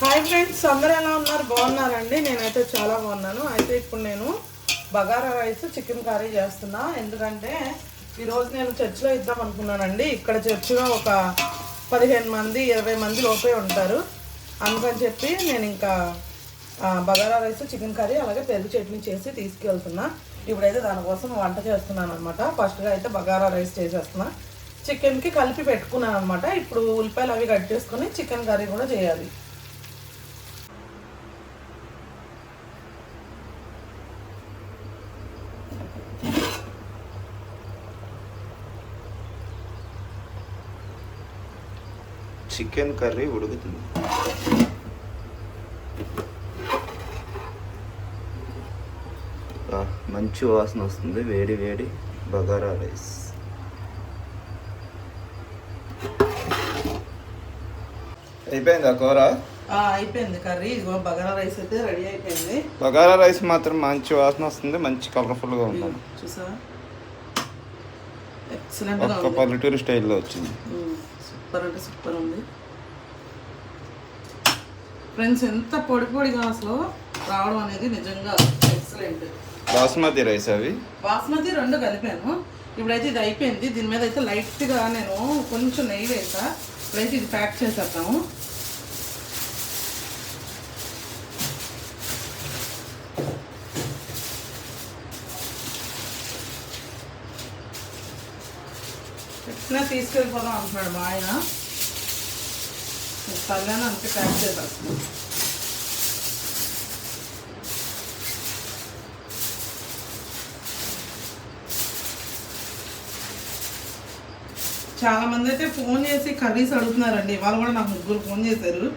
Hi friends అందరూ ఎలా ఉన్నారు? బాగున్నారండి? నేనైతే చాలా బాగున్నాను. అయితే ఇప్పుడు నేను బగారా రైస్ చికెన్ కర్రీ చేస్తున్నా. ఎందుకంటే ఈరోజు నేను చర్చిలో ఇద్దాం అనుకున్నానండి. ఇక్కడ చర్చిలో ఒక పదిహేను మంది ఇరవై మంది లోపే ఉంటారు. అందుకని చెప్పి నేను ఇంకా బగారా రైస్ చికెన్ కర్రీ అలాగే పెరుగు చట్నీ చేసి తీసుకెళ్తున్నా. ఇప్పుడైతే దానికోసం వంట చేస్తున్నాను అనమాట ఫస్ట్గా అయితే బగారా రైస్ చేసేస్తున్నా. చికెన్కి కలిపి పెట్టుకున్నాను అనమాట ఇప్పుడు ఉల్లిపాయలు అవి కట్ చేసుకొని చికెన్ కర్రీ కూడా చేయాలి. చికెన్ కర్రీ ఉడుకుతుంది. మంచి వాసన వస్తుంది. వేడి వేడి బగారా రైస్. అయిపోయిందా కూర? అయిపోయింది కర్రీ. ఇదిగో బగారా రైస్ అయితే రెడీ అయిపోయింది. బగారా రైస్ మాత్రం మంచి వాసన వస్తుంది మంచి కలర్ఫుల్గా ఉంది చూసా ఎక్సలెంట్ ఒక్క పల్లెటూరు స్టైల్లో వచ్చింది. సూపర్ అంటే సూపర్ ఉంది. ఫ్రెండ్స్ ఎంత పొడి పొడిగా అసలు రావడం అనేది నిజంగా ఎక్సలెంట్ బాస్మతి రైస్ అవి? బాస్మతి రెండు కలిపాను. ఇప్పుడైతే ఇది అయిపోయింది. దీని మీద అయితే లైట్గా నేను కొంచెం నెయ్యి వేసా. ఇప్పుడైతే ఇది ప్యాక్ చేసేద్దాము. తీసుకెళ్ళిపోదాం అంటున్నాడు మా ఆయన. సర్లేని అంతే ప్యాక్ చేద్దాం. చాలా మంది అయితే ఫోన్ చేసి కర్రీస్ అడుగుతున్నారండి. ఇవాళ కూడా నాకు ముగ్గురు ఫోన్ చేశారు.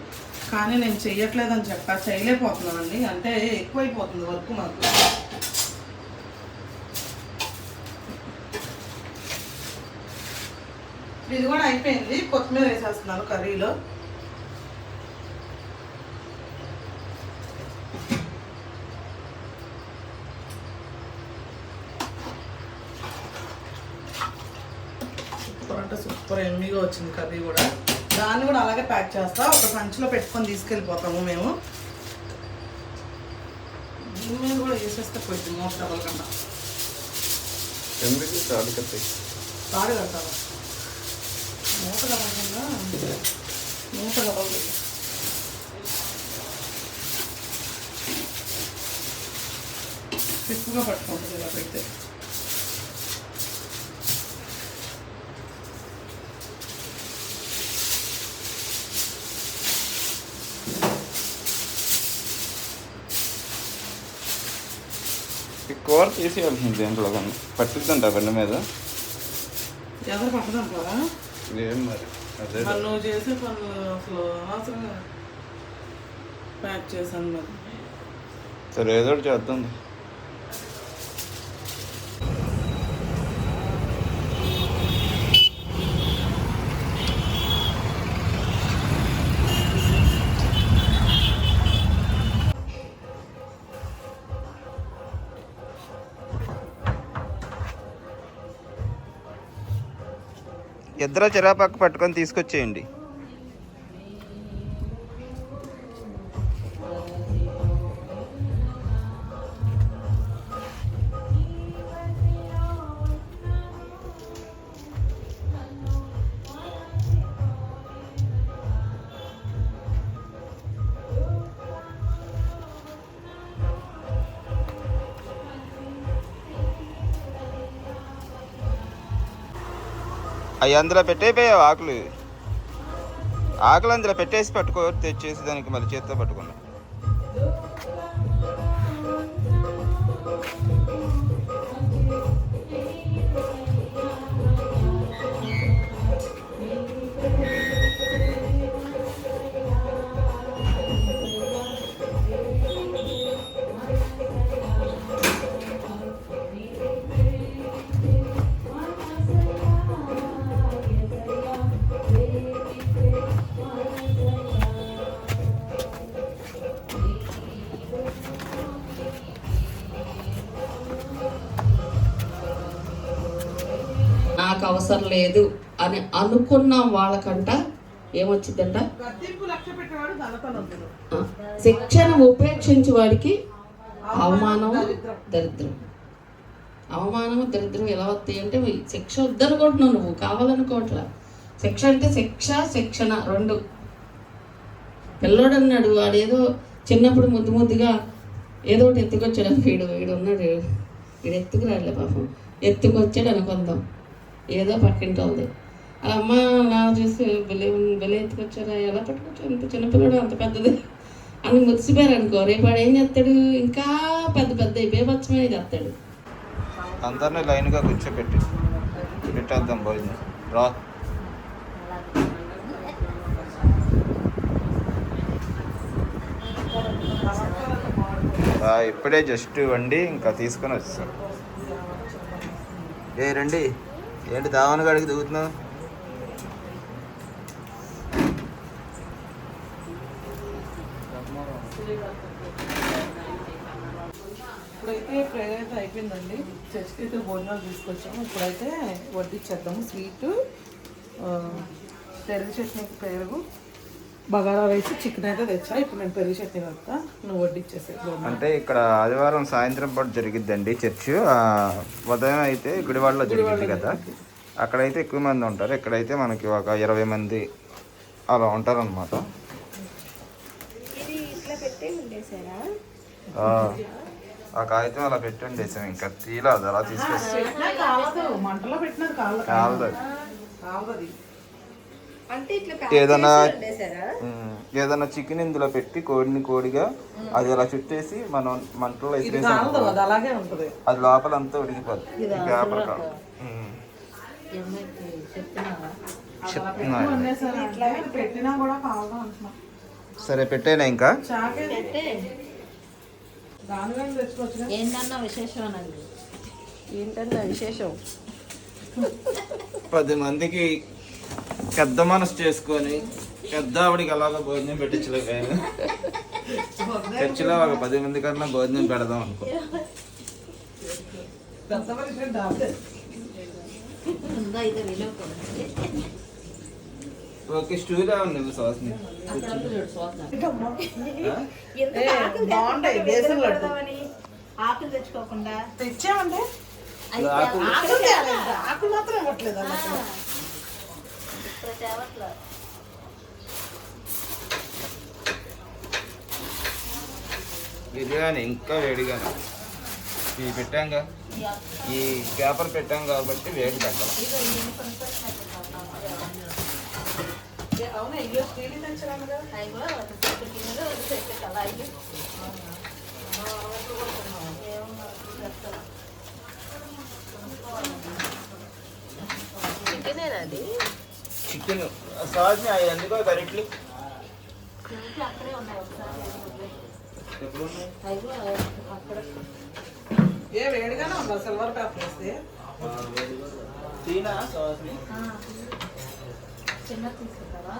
కానీ నేను చెయ్యట్లేదని చెప్పా. చేయలేకపోతున్నానండి. అంటే ఎక్కువైపోతుంది వర్క్ మాకు. ఇది కూడా అయిపోయింది. కొత్తిమీర వేసేస్తున్నాను కర్రీలో. సూపర్ అంటే సూపర్ ఎమ్మీగా వచ్చింది కర్రీ కూడా. దాన్ని కూడా అలాగే ప్యాక్ చేస్తా. ఒక సంచిలో పెట్టుకొని తీసుకెళ్ళిపోతాము మేము. దీని మీద కూడా వేసేస్తే పోయింది మూత డబల్ కత్తి తాడు కట్టాలి మూత కదలకుండా మూత కదలదు ఎక్కువగా పట్టుకుంటుంది ఇలా పెడితే ఈ కూర తీసేయాల్సింది దేంట్లో కానీ పట్టిద్దంట బండి మీద ఎవరు పట్టదంటారా ఏం మరి? అదే మరి నువ్వు చేసే పనులు అసలు అవసరంగా ప్యాక్ చేశాను మరి. సరే ఏదో చేద్దాం. ఇద్దరు చిరాపక్క పట్టుకొని తీసుకొచ్చేయండి. అవి అందులో పెట్టేపోయావు ఆకులు. ఆకులు అందులో పెట్టేసి పట్టుకో తెచ్చేసి దానికి మళ్ళీ చేత్తో పట్టుకున్నా లేదు అని అనుకున్న వాళ్ళకంట ఏమొచ్చిందంట శిక్షను ఉపేక్షించే వాడికి అవమానం దరిద్రం. అవమానం దరిద్రం ఎలా వస్తాయి అంటే శిక్ష వద్దనుకుంటున్నావు నువ్వు కావాలనుకోవట్లా. శిక్ష అంటే శిక్ష శిక్షణ రెండు. పిల్లోడు అన్నాడు వాడేదో చిన్నప్పుడు ముద్దు ముద్దుగా ఏదో ఒకటి ఎత్తుకొచ్చాడు వీడు వీడు ఉన్నాడు వీడు ఎత్తుకురాలే పాపం. ఎత్తుకొచ్చాడు అనుకుందాం. ఏదో పక్కింటి ఉంది ఆ అమ్మ నా చూసి బెలే బెలే ఎత్తుకొచ్చారా ఎలా పట్టుకొచ్చారు? అంత చిన్నపిల్లడు అంత పెద్దది? అని మురిసిపోయారు అనుకో రేపు వాడు ఏం చేస్తాడు? ఇంకా పెద్ద పెద్ద బేబచ్చమే చేస్తాడు అందరినీ లైన్గా కూర్చోపెట్టి పెట్టేద్దాం భోజనం. రా. ఆ, ఇప్పుడే జస్ట్ వండి ఇంకా తీసుకొని వచ్చాం ఏ రండి. ఏంటి దావన గడికి దిగుతున్నావు? ఇప్పుడైతే ప్రేయర్ అయితే అయిపోయిందండి. చర్చికి అయితే భోజనాలు తీసుకొచ్చాము. ఇప్పుడైతే వడ్డించేద్దాము. స్వీటు పెరుగు చట్నీ పెరుగు. బగారా రైస్ చికెన్ అయితే తెచ్చా ఇప్పుడు నేను పెరుగు చట్నీ కలుపుతా నువ్వు వడ్డిచ్చేసే అంటే ఇక్కడ ఆదివారం సాయంత్రం పాటు జరిగిద్దండి చర్చ్. ఆ, ఉదయం అయితే గుడివాడలో జరిగింది కదా. అక్కడైతే ఎక్కువ మంది ఉంటారు. ఇక్కడైతే మనకి ఒక ఇరవై మంది అలా ఉంటారనమాట ఆ కాగితం అలా పెట్టండి ఇంకా తీయలేదు. అలా తీసుకొచ్చి పెట్టినా కాలదు ఉమ్, ఏదన్నా చికెన్ ఇందులో పెట్టి కోడిని కోడిగా అది అలా చుట్టేసి మనం మంటలో వేసేసాం అది అలాగే ఉంటుంది. అది లోపల అంతా ఉడికిపోద్ది పేపర్ కా- ఉమ్. చెప్తున్నా వండేసారంటే పెట్టినా కూడా కావడం అంటున్నా. సరే పెట్టేనా ఇంకా? విశేషం ఏంటన్నా విశేషం? పది మందికి పెద్ద మనసు చేసుకొని పెద్ద ఆవిడికి అలాగా భోజనం పెట్టించలేకపోయాను చర్చిలో ఒక పది మంది కన్నా భోజనం పెడదాం అనుకో. ఓకే స్టూల్ ఉంది ఆకులు బాగుంటాయి, బేసన్ లడ్డు. ఆకులు తెచ్చుకోకుండా. తెచ్చామంటే? ఆకులు. మాత్రం ఇవ్వట్లేదు తేవట్లా. బిర్యానీ ఇంకా వేడిగానే. ఇవి పెట్టాంగా? ఈ పేపర్ పెట్టాం కాబట్టి వేడి పెట్టాలి. చికెనేనా అది? చికెన్. సాస్ని అవి ఎందుకో అక్కడ ఏ వేడిగానే ఉందా? సిల్వర్ పేపర్ వేస్తే? తీనా సాస్ని చిన్న తీసుకుంటారా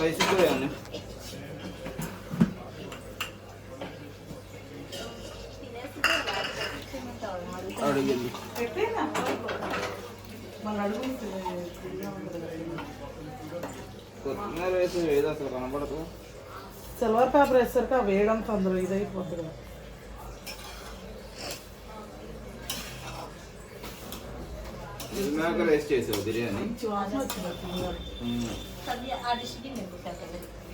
రైస్ కూడా అడిగింది. కొత్తిమీర వేసి అసలు కనపడదు సిల్వర్ పేపర్ వేసరికి ఆ వేయడం తొందర ఇదైపోతుంది కదా వేసి చేసావు బిర్యానీ?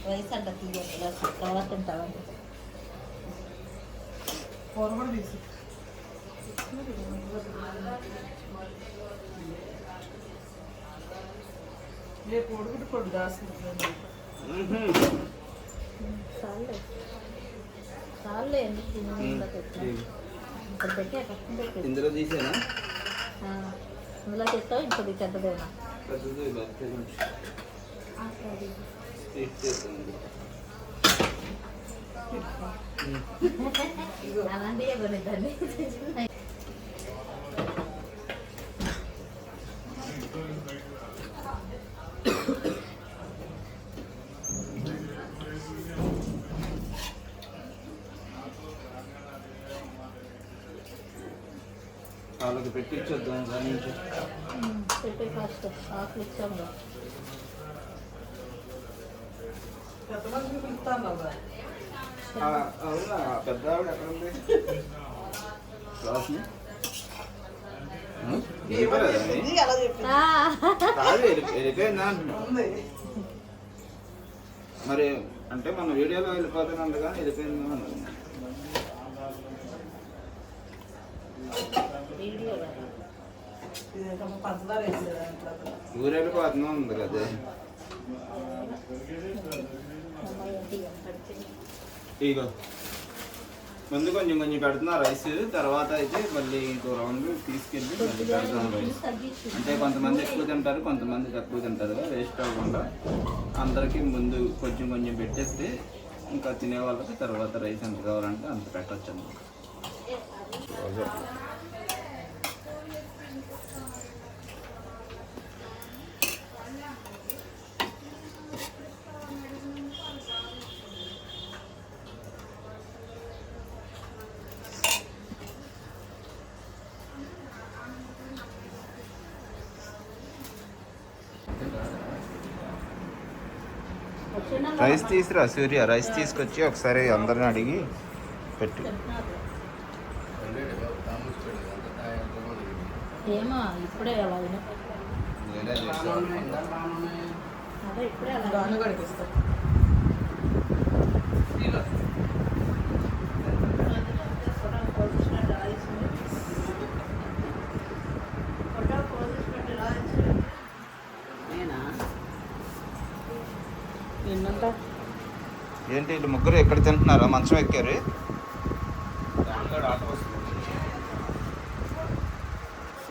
రైస్ అంట తీయాలి తర్వాత తీసి ఏ పొడుగుడు పొడు దాస్తుంది ఇందులో తీసేనా? ఇందులో తెస్తావు ఇంకొద్ది పెద్దదేనా? అలాంటివి కొనిద్దండి పాలకూర అది పెట్టించొద్దాం దాని నుంచి ఇచ్చాము పిలుస్తాను అవునా పెద్ద ఆవిడ ఎక్కడ ఉంది క్లాస్ని మరి అంటే మన వీడియోలో వెళ్ళిపోతానంట కానీ వెళ్ళిపోయింది అన్నది. వీడియో ఇది కొంచెం పంచదార వేసేది ఇంట్లో ఊరు వెళ్ళిపోతున్నా ఉంది కదా. ఇగో. ముందు కొంచెం కొంచెం పెడుతున్నా రైస్. తర్వాత అయితే మళ్ళీ ఇంకో రౌండ్ తీసుకెళ్ళి మళ్ళీ పెడతాం రైస్. అంటే కొంతమంది ఎక్కువ తింటారు కొంతమంది తక్కువ తింటారు. వేస్ట్ అవ్వకుండా అందరికీ ముందు కొంచెం కొంచెం పెట్టేస్తే ఇంకా తినే వాళ్ళకి తర్వాత రైస్ ఎంత కావాలంటే అంత పెట్టచ్చు అన్నమాట. రైస్ తీసురా సూర్య. రైస్ తీసుకొచ్చి ఒకసారి అందరిని అడిగి పెట్టు. ఏమో ఇప్పుడే అదే ఇప్పుడే అలా ఏంటి? వీళ్ళు ముగ్గురు ఎక్కడ తింటున్నారా? మంచం ఎక్కారు.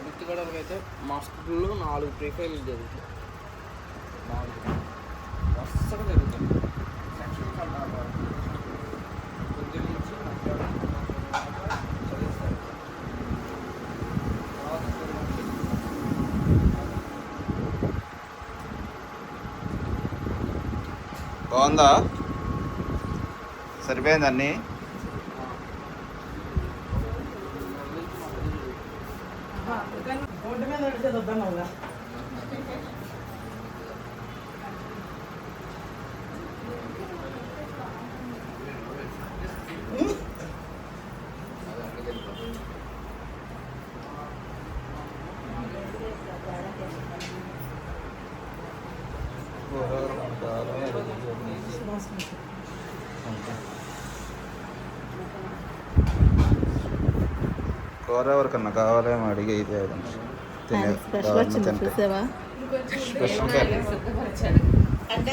గుర్తుకోవడానికి అయితే మా స్కూల్లో నాలుగు ప్రిఫైర్లు జరుగుతాయి నాలుగు వరుసగా జరుగుతాయి నుంచి బాగుందా? సరిపోయిందండి అన్నీ రోడ్డు మీద నడిచేది వద్దన్నావుగా కూర ఎవరికన్నా కావాలేమో అడిగి అయితే తినే స్పెషల్. అంటే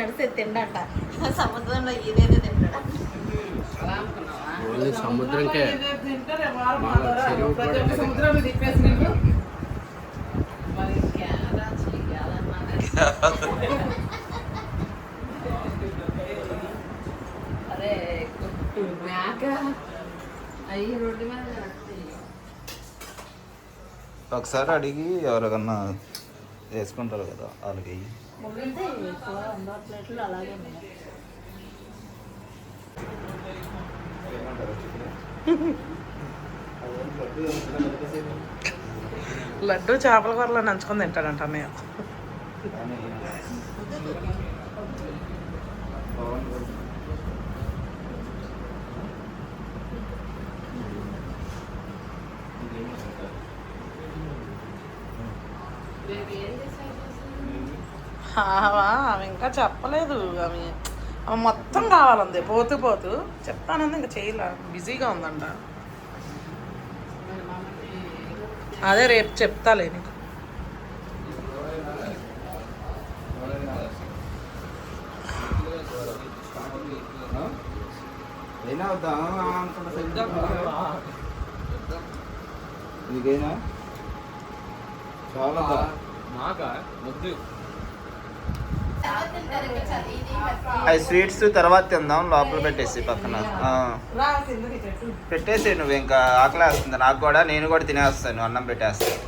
నడిస్తే తిండట. సముద్రంలో ఇదేదే తింటాడు. సముద్రంకే. అరే మేక. ఒకసారి అడిగి ఎవరికన్నా వేసుకుంటారు కదా వాళ్ళకి. లడ్డు చేపల కూరలో నంచుకొని తింటాడంట అన్నయ్య. ఆమె ఇంకా చెప్పలేదు. ఆమె ఆమె మొత్తం కావాలంది. పోతూ పోతూ చెప్తానంది ఇంకా చేయలే. బిజీగా ఉందంట. అదే రేపు చెప్తాలే నీకు. నీకేనా? అవి స్వీట్స్ తర్వాత తిందాం లోపల పెట్టేసి పక్కన. పెట్టేసి నువ్వు ఇంకా ఆకలి వేస్తుంది. నాకు కూడా నేను కూడా తినేస్తాను అన్నం పెట్టేస్తాను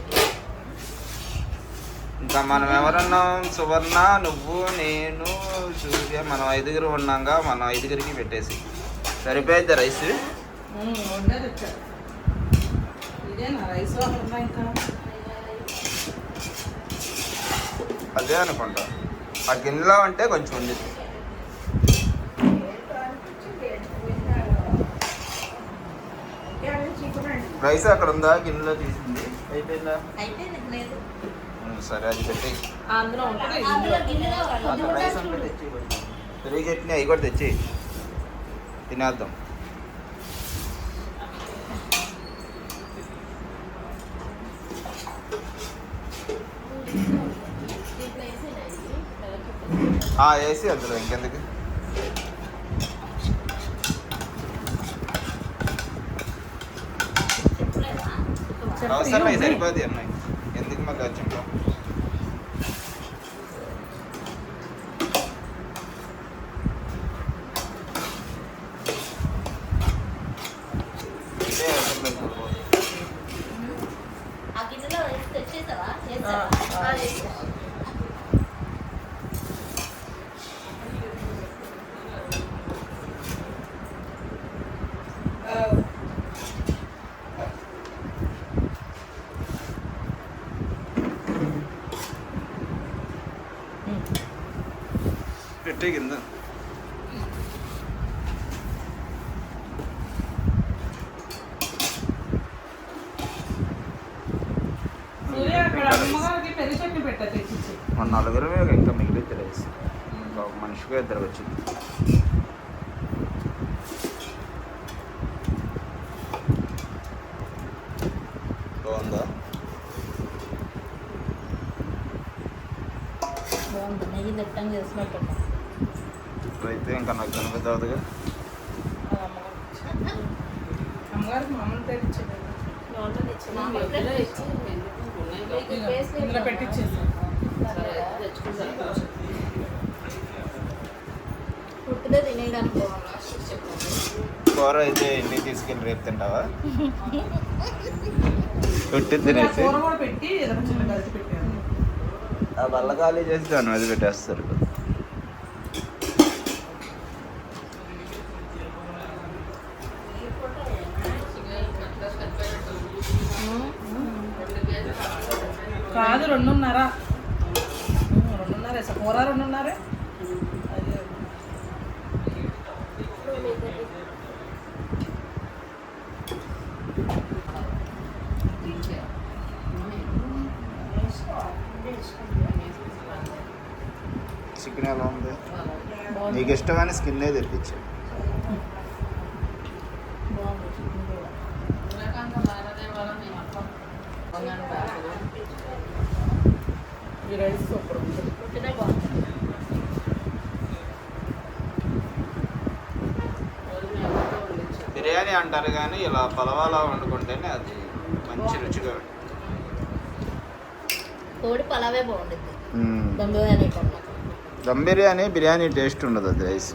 ఇంకా మనం ఎవరున్నాం? సువర్ణ నువ్వు నేను సూర్య మనం ఐదుగురు ఉన్నాగా మనం ఐదుగురికి పెట్టేసి. సరిపోయిద్ది రైస్? రైస్ అక్కడ ఇంకా అదే అనుకుంటా. ఆ గిన్నెలో అంటే కొంచెం ఉంది. రైస్ అక్కడ ఉందా? గిన్నెలో తీసింది. అయిపోయిందా? సరే అది పెట్టి రైస్ తెచ్చి పెరుగు చట్నీ అవి కూడా తెచ్చి తినేద్దాం. ఆ, వేసి అందులో ఇంకెందుకు? అవసరం సరిపోద్ది అమ్మాయి. ఎందుకు మాకు వచ్చిందో ఇదే అవసరం లేదు నాకు. ఆ గిన్నెలో వేసి తెచ్చేసావా ఆ, చేసావా? ఆ. ఆ, చేసా. పెట్టే కింద సూర్య అక్కడ అమ్మగారికి పెళ్ళి చట్నీ పెట్టా తెచ్చిచ్చి మన నలుగురు ఇంకా మిగిలితే రైస్ ఇంకా ఒక మనిషికి ఇద్దరు వచ్చింది బాగుందా బాగుంది నెయ్యి దట్టంగా చేసినట్టు ఇప్పుడైతే ఇంకా అమ్మగారికి మామూలు ఇందులో పెట్టించేసి బాగుంది కూర అయితే ఇంటికి తీసుకెళ్ళి రేపు తింటావా? పెట్టి తినేసి. ఆ బల్ల ఖాళీ చేసి దాని మీద పెట్టేస్తారు కాదు రెండున్నర. రెండున్నర వేసా కూర రెండున్నరే? చికెన్ ఎలా ఉంది? నీకు ఇష్టమైన స్కిన్నే తెప్పించా. బాగుంది. ఈ రైస్ సూపర్ ఉంటుంది పుట్టిదే బాగుంది బిర్యానీ అంటారు కానీ ఇలా పలవాలా వండుకుంటేనే అది మంచి రుచిగా ఉంటుంది. కోడి పలావే బాగుంటుంది. దమ్ బిర్యానీ కన్నా. దమ్ బిర్యానీ బిర్యానీ టేస్ట్ ఉండదు అది రైస్.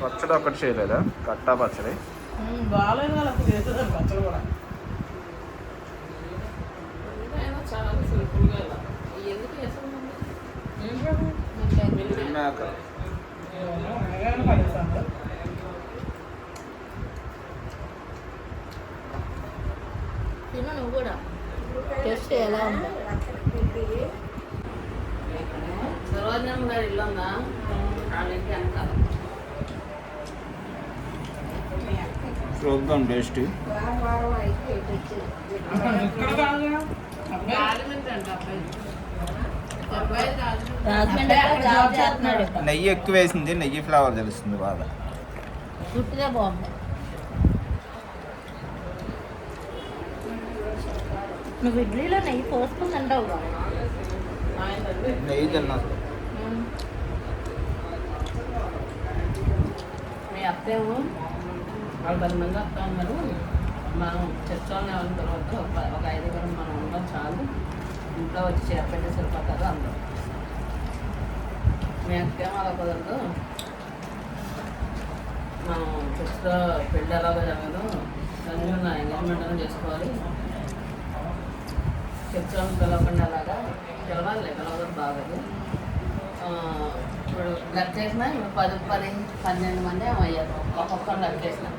పచ్చడి ఒక్కటి చేయలేదా? కట్టా పచ్చడి. బాగాలేదు కదా అప్పుడు చేసేదాన్ని పచ్చడి కూడా. చాలా సింపుల్గా ఇలా ఎందుకు చేస్తాం ఏం కాదు తిన్నాక ఏమో, అనగానే పడేసాను తిను నువ్వు కూడా. టేస్ట్ ఎలా ఉంది? సరోజనమ్మ గారి ఇల్లు ఉందా? వాళ్ళ ఇంటి వెనకాల. జాబ్ చేస్తున్నాడు నెయ్యి ఎక్కువ వేసింది నెయ్యి ఫ్లేవర్ తెలుస్తుంది బాగా. బాగుంది. నువ్వు ఇడ్లీలో నెయ్యి పోసుకుని అంటావు ఆయనండి నెయ్యి తిన్నా. మీ అత్తేమో వాళ్ళు మంది వస్తా ఉన్నారు మనం చర్చ వాళ్ళని ఎవరిని తర్వాత ఒక ఐదుగురు మనం ఉన్నాం చాలు. ఇంట్లో వచ్చి చేపట్టే సరిపోతారు అందరూ. మేము అలా కుదరదు మనం చర్చలో పెళ్ళి ఎలాగో జరగదు. దాని నా ఎంగేజ్మెంట్ అని చేసుకోవాలి. చర్చలో పిలవకుండా అలాగా పిలవాలి. పిలవదు బాగదు ఇప్పుడు లెక్క చేసిన ఇప్పుడు పది పది పన్నెండు మంది అయ్యారు ఒక్కొక్కరు లెక్క చేసినాం.